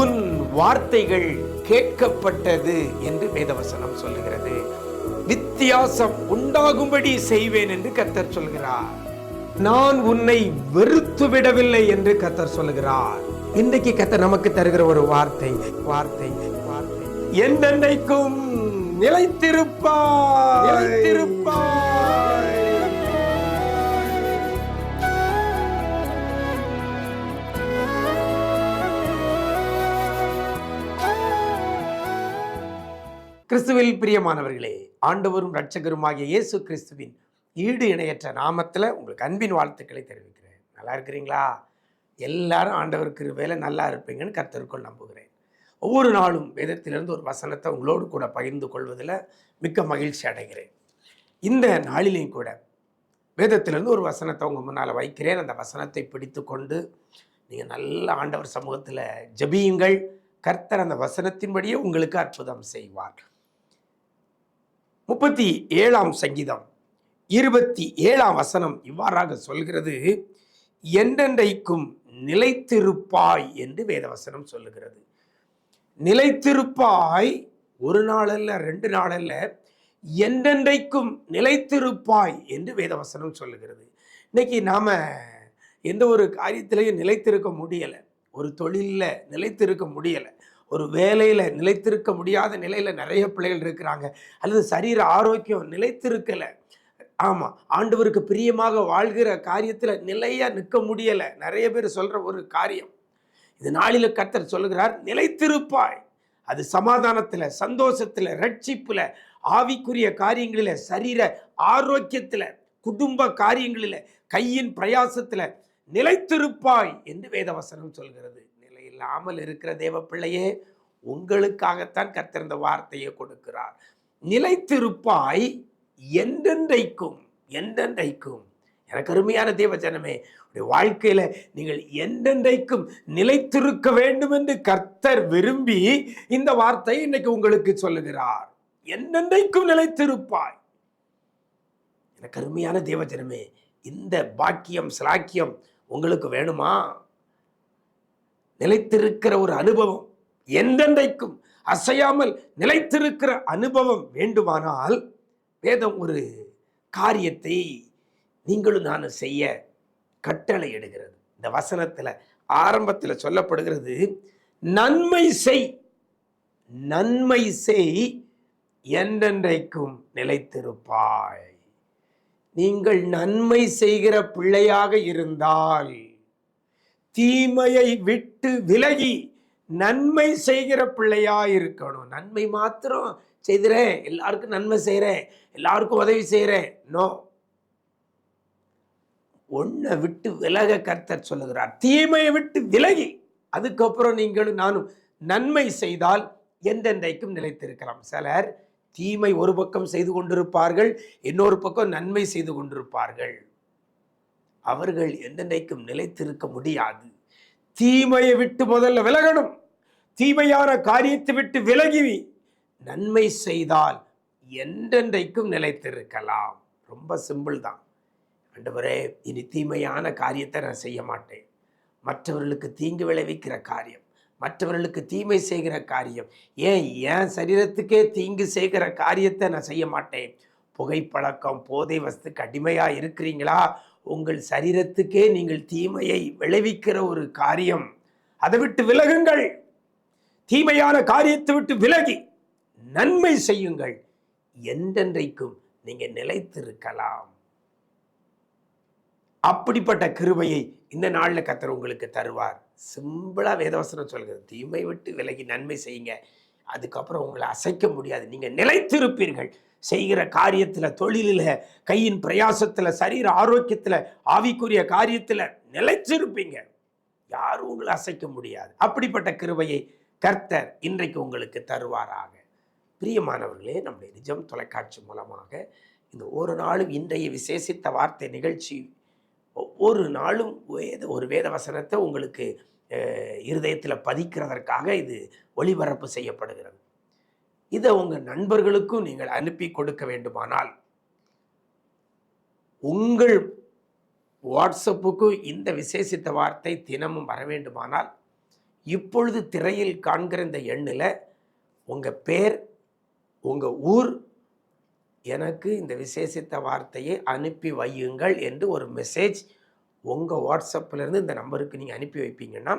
உன் வார்த்தைகள் கேட்கப்பட்டது என்று வேதவசனம் சொல்லுகிறது. வித்தியாசம் உண்டாகும்படி செய்வேன் என்று கத்தர் சொல்கிறார். நான் உன்னை வெறுத்து விடவில்லை என்று கத்தர் சொல்லுகிறார். இன்றைக்கு கத்தர் நமக்கு தருகிற ஒரு வார்த்தை வார்த்தை வார்த்தை. என்னென்னைக்கும் நிலைத்திருப்பாய். நிலைத்திருப்பாய். கிறிஸ்துவில் பிரியமானவர்களே ஆண்டவரும் இரட்சகருமாகிய இயேசு கிறிஸ்துவின் ஈடு இணையற்ற நாமத்தில் உங்களுக்கு அன்பின் வாழ்த்துக்களை தெரிவிக்கிறேன். நல்லா இருக்கிறீங்களா? எல்லாரும் ஆண்டவருக்கு வேலை நல்லா இருப்பீங்கன்னு கர்த்தருக்குள் நம்புகிறேன். ஒவ்வொரு நாளும் வேதத்திலிருந்து ஒரு வசனத்தை உங்களோடு கூட பகிர்ந்து கொள்வதில் மிக்க மகிழ்ச்சி அடைகிறேன். இந்த நாளிலையும் கூட வேதத்திலிருந்து ஒரு வசனத்தை உங்கள் முன்னால் வைக்கிறேன். அந்த வசனத்தை பிடித்து கொண்டு நீங்கள் நல்ல ஆண்டவர் சமூகத்தில் ஜபியுங்கள். கர்த்தர் அந்த வசனத்தின்படியே உங்களுக்கு அற்புதம் செய்வார். முப்பத்தி ஏழாம் சங்கீதம் இருபத்தி ஏழாம் வசனம் இவ்வாறாக சொல்கிறது என்றென்றைக்கும் நிலைத்திருப்பாய் என்று வேதவசனம் சொல்லுகிறது. நிலைத்திருப்பாய் ஒரு நாளல்ல ரெண்டு நாளல்ல என்றென்றைக்கும் நிலைத்திருப்பாய் என்று வேதவசனம் சொல்லுகிறது. இன்னைக்கு நாம எந்த ஒரு காரியத்திலையும் நிலைத்திருக்க முடியலை. ஒரு தொழிலில் நிலைத்திருக்க முடியலை. ஒரு வேலையில் நிலைத்திருக்க முடியாத நிலையில் நிறைய பிள்ளைகள் இருக்கிறாங்க. அல்லது சரீர ஆரோக்கியம் நிலைத்திருக்கலை. ஆமாம் ஆண்டவருக்கு பிரியமாக வாழ்கிற காரியத்தில் நிலையாக நிற்க முடியலை. நிறைய பேர் சொல்கிற ஒரு காரியம். இது நாளில் கர்த்தர் சொல்லுகிறார் நிலைத்திருப்பாய். அது சமாதானத்தில் சந்தோஷத்தில் ரட்சிப்பில் ஆவிக்குரிய காரியங்களில் சரீர ஆரோக்கியத்தில் குடும்ப காரியங்களில் கையின் பிரயாசத்தில் நிலைத்திருப்பாய் என்று வேதவசனம் சொல்கிறது. இல்லாமல் இருக்கிற தேவ பிள்ளையே உங்களுக்காகத்தான் கத்திருந்த வார்த்தையை கொடுக்கிறார். நிலைத்திருப்பாய் என்றென்றைக்கும் என்றென்றைக்கும். எனக்கு அருமையான தேவ ஜனமே உடைய வாழ்க்கையில நீங்கள் என்றென்றைக்கும் நிலைத்திருக்க வேண்டும் என்று கர்த்தர் விரும்பி இந்த வார்த்தையை இன்னைக்கு உங்களுக்கு சொல்லுகிறார். என்றென்றைக்கும் நிலைத்திருப்பாய். எனக்கு அருமையான தேவ ஜனமே இந்த பாக்கியம் சிலாக்கியம் உங்களுக்கு வேணுமா? நிலைத்திருக்கிற ஒரு அனுபவம் எந்தெந்தைக்கும் அசையாமல் நிலைத்திருக்கிற அனுபவம் வேண்டுமானால் வேதம் ஒரு காரியத்தை நீங்களும் நானும் செய்ய கட்டளை எடுகிறது இந்த வசனத்தில் ஆரம்பத்தில் சொல்லப்படுகிறது நன்மை செய் நன்மை செய் என்றென்றைக்கும் நிலைத்திருப்பாய். நீங்கள் நன்மை செய்கிற பிள்ளையாக இருந்தால் தீமையை விட்டு விலகி நன்மை செய்கிற பிள்ளையா இருக்கணும் நன்மை மாத்திரம் செய்கிறேன் எல்லாருக்கும் நன்மை செய்கிறேன் எல்லாருக்கும் உதவி செய்கிறேன் நோ ஒன்றை விட்டு விலக கர்த்தர் சொல்லுகிறார். தீமையை விட்டு விலகி அதுக்கப்புறம் நீங்களும் நானும் நன்மை செய்தால் எந்தெந்தைக்கும் நிலைத்திருக்கலாம். சிலர் தீமை ஒரு பக்கம் செய்து கொண்டிருப்பார்கள் இன்னொரு பக்கம் நன்மை செய்து கொண்டிருப்பார்கள். அவர்கள் எந்தெந்தைக்கும் நிலைத்திருக்க முடியாது. தீமையை விட்டு முதல்ல விலகணும். தீமையான காரியத்தை விட்டு விலகி நன்மை செய்தால் என்றென்றைக்கும் நிலைத்திருக்கலாம். ரொம்ப சிம்பிள் தான். ஆண்டவரே இனி தீமையான காரியத்தை நான் செய்ய மாட்டேன். மற்றவர்களுக்கு தீங்கு விளைவிக்கிற காரியம் மற்றவர்களுக்கு தீமை செய்கிற காரியம் ஏன் என் சரீரத்துக்கே தீங்கு செய்கிற காரியத்தை நான் செய்ய மாட்டேன்? புகைப்பழக்கம் போதை வஸ்துக்கு அடிமையாக இருக்கிறீங்களா? உங்கள் சரீரத்துக்கே நீங்கள் தீமையை விளைவிக்கிற ஒரு காரியம். அதை விட்டு விலகுங்கள். தீமையான காரியத்தை விட்டு விலகி நன்மை செய்யுங்கள். என்றென்றைக்கும் நீங்கள் நிலைத்திருக்கலாம். அப்படிப்பட்ட கிருபையை இந்த நாளில் கத்தர் உங்களுக்கு தருவார். சிம்பிளாக வேதவசனம் சொல்கிறது. தீமை விட்டு விலகி நன்மை செய்யுங்க. அதுக்கப்புறம் உங்களை அசைக்க முடியாது. நீங்கள் நிலைத்திருப்பீர்கள். செய்கிற காரியத்தில் தொழிலில் கையின் பிரயாசத்தில் சரீர ஆரோக்கியத்தில் ஆவிக்குரிய காரியத்தில் நிலைச்சிருப்பீங்க யாரும் உங்களை அசைக்க முடியாது. அப்படிப்பட்ட கிருபையை கர்த்தர் இன்றைக்கு உங்களுக்கு தருவாராக. பிரியமானவர்களே நம்முடைய நிஜம் தொலைக்காட்சி மூலமாக இந்த ஒரு நாளும் இன்றைய விசேஷித்த வார்த்தை நிகழ்ச்சி ஒவ்வொரு நாளும் வேத ஒரு வேத வசனத்தை உங்களுக்கு இருதயத்தில் பதிக்கிறதற்காக இது ஒளிபரப்பு செய்யப்படுகிறது. இதை உங்கள் நண்பர்களுக்கும் நீங்கள் அனுப்பி கொடுக்க வேண்டுமானால் உங்கள் வாட்ஸ்அப்புக்கும் இந்த விசேஷித்த வார்த்தை தினமும் வர வேண்டுமானால் இப்பொழுது திரையில் காண்கிற இந்த எண்ணில் உங்கள் பேர் உங்கள் ஊர் எனக்கு இந்த விசேஷித்த வார்த்தையை அனுப்பி வையுங்கள் என்று ஒரு மெசேஜ் உங்கள் வாட்ஸ்அப்பிலேருந்து இந்த நம்பருக்கு நீங்கள் அனுப்பி வைப்பீங்கன்னா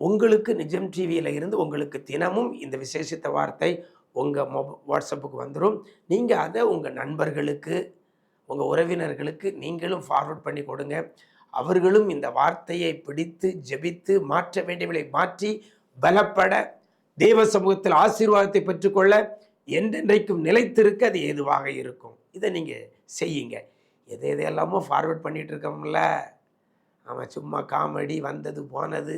உங்களுக்கு நிஜம் டிவியில் இருந்து உங்களுக்கு தினமும் இந்த விசேஷித்த வார்த்தை உங்கள் மொப வாட்ஸ்அப்புக்கு வந்துடும் நீங்கள் அதை உங்கள் நண்பர்களுக்கு உங்கள் உறவினர்களுக்கு நீங்களும் ஃபார்வர்ட் பண்ணி கொடுங்க. அவர்களும் இந்த வார்த்தையை பிடித்து ஜெபித்து மாற்ற வேண்டியவர்களை மாற்றி பலப்பட தேவ சமூகத்தில் ஆசீர்வாதத்தை பெற்றுக்கொள்ள என்றென்றைக்கும் நிலைத்திருக்க அது ஏதுவாக இருக்கும். இதை நீங்கள் செய்யுங்க. எது எதையெல்லாமோ ஃபார்வர்ட் பண்ணிகிட்டு இருக்கோம்ல. அவன் சும்மா காமெடி வந்தது போனது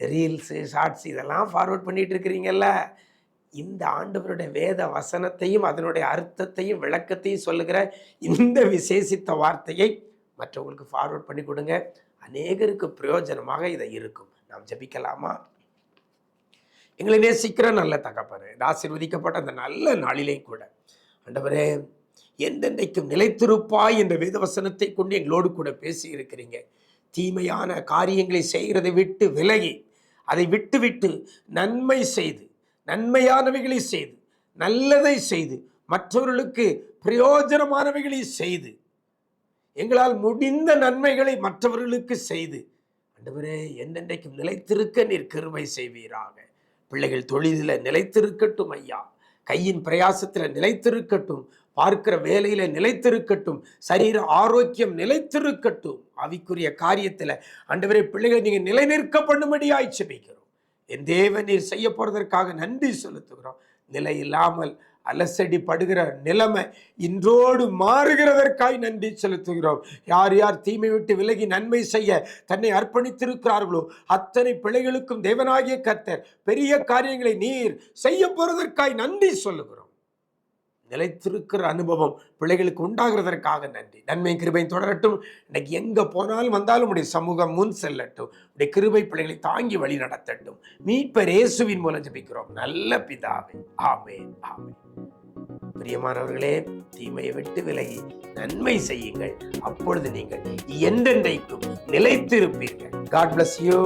ரீல்ஸு ஷார்ட்ஸ் இதெல்லாம் ஃபார்வர்ட் பண்ணிகிட்டு இருக்கிறீங்கல்ல. இந்த ஆண்டவருடைய வேத வசனத்தையும் அதனுடைய அர்த்தத்தையும் விளக்கத்தையும் சொல்லுகிற இந்த விசேஷித்த வார்த்தையை மற்றவங்களுக்கு ஃபார்வர்ட் பண்ணி கொடுங்க. அநேகருக்கு பிரயோஜனமாக இதை இருக்கும். நாம் ஜெபிக்கலாமா? எங்களை நேசிக்கிற நல்ல தகப்பனே இந்த ஆசீர்வதிக்கப்பட்ட அந்த நல்ல நாளிலேயும் கூட. ஆண்டவரே எந்தெந்தைக்கும் நிலைத்திருப்பாய் என்ற வேதவசனத்தை கொண்டு எங்களோடு கூட பேசி இருக்கிறீங்க தீமையான காரியங்களை செய்கிறதை விட்டு விலகி அதை விட்டு விட்டு நன்மை செய்து நன்மையானவைகளை செய்து நல்லதை செய்து மற்றவர்களுக்கு பிரயோஜனமானவைகளை செய்து எங்களால் முடிந்த நன்மைகளை மற்றவர்களுக்கு செய்து ஆண்டவரே என்னென்றைக்கும் நிலைத்திருக்க நீர் கிருமை செய்வீராக. பிள்ளைகள் தொழிலில் நிலைத்திருக்கட்டும் ஐயா. கையின் பிரயாசத்தில் நிலைத்திருக்கட்டும். பார்க்கிற வேலையில நிலைத்திருக்கட்டும். சரீர ஆரோக்கியம் நிலைத்திருக்கட்டும். அவிக்குரிய காரியத்தில் ஆண்டவரே பிள்ளைகள் நீங்கள் நிலைநிற்க பண்ணும்படியாய் செபிக்கிறோம். என் தேவன் நீர் செய்ய போறதற்காக நன்றி செலுத்துகிறோம். நிலை இல்லாமல் அலசடி படுகிற நிலைமை இன்றோடு மாறுகிறதற்காய் நன்றி செலுத்துகிறோம். யார் யார் தீமை விட்டு விலகி நன்மை செய்ய தன்னை அர்ப்பணித்திருக்கிறார்களோ அத்தனை பிள்ளைகளுக்கும் தேவனாகிய கர்த்தர் பெரிய காரியங்களை நீர் செய்ய போறதற்காய் நன்றி சொல்லுகிறோம். நிலைத்திருக்கிற அனுபவம் பிள்ளைகளுக்கு உண்டாகிறதற்காக நன்றி. நன்மை கிருபை தொடரட்டும். இன்னைக்கு எங்கே போனாலும் வந்தாலும் உடைய சமூகம் முன் செல்லட்டும். உடைய கிருபை பிள்ளைகளை தாங்கி வழி நடத்தட்டும். மீட்பர் இயேசுவின் மூலம் ஜபிக்கிறோம். நல்ல பிதாவே. ஆமே ஆமே பிரியமானவர்களே தீமையை விட்டு விலகி நன்மை செய்யுங்கள். அப்பொழுது நீங்கள் என்றென்றைக்கும் நிலைத்திருப்பீர்கள். God bless you